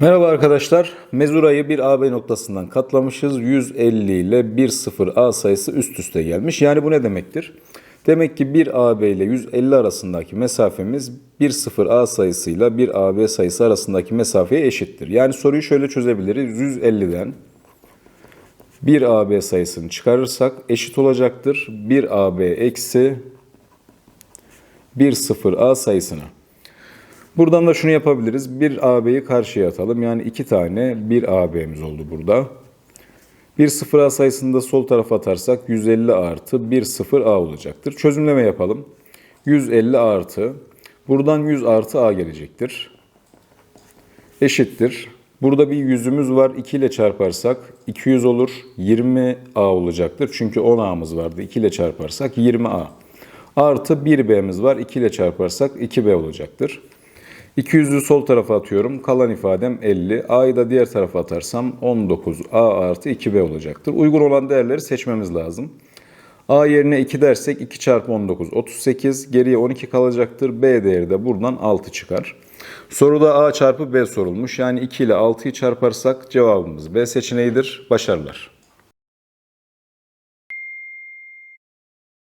Merhaba arkadaşlar. Mezurayı bir AB noktasından katlamışız. 150 ile 10 A sayısı üst üste gelmiş. Yani bu ne demektir? Demek ki 1 AB ile 150 arasındaki mesafemiz 10 A sayısıyla 1 AB sayısı arasındaki mesafeye eşittir. Yani soruyu şöyle çözebiliriz. 150'den 1 AB sayısını çıkarırsak eşit olacaktır. 1 AB eksi 1 A sayısına. Buradan da şunu yapabiliriz. 1 AB'yi karşıya atalım. Yani 2 tane 1 AB'miz oldu burada. 1 0 A sayısını da sol tarafa atarsak 150 artı 1 0 A olacaktır. Çözümleme yapalım. 150 artı. Buradan 100 artı A gelecektir. Eşittir. Burada bir yüzümüz var. 2 ile çarparsak 200 olur. 20 A olacaktır. Çünkü 10 A'mız vardı. 2 ile çarparsak 20 A. Artı 1 B'miz var. 2 ile çarparsak 2 B olacaktır. 200'ü sol tarafa atıyorum. Kalan ifadem 50. A'yı da diğer tarafa atarsam 19 A artı 2B olacaktır. Uygun olan değerleri seçmemiz lazım. A yerine 2 dersek 2 çarpı 19 38. Geriye 12 kalacaktır. B değeri de buradan 6 çıkar. Soruda A çarpı B sorulmuş. Yani 2 ile 6'yı çarparsak cevabımız B seçeneğidir. Başarılar.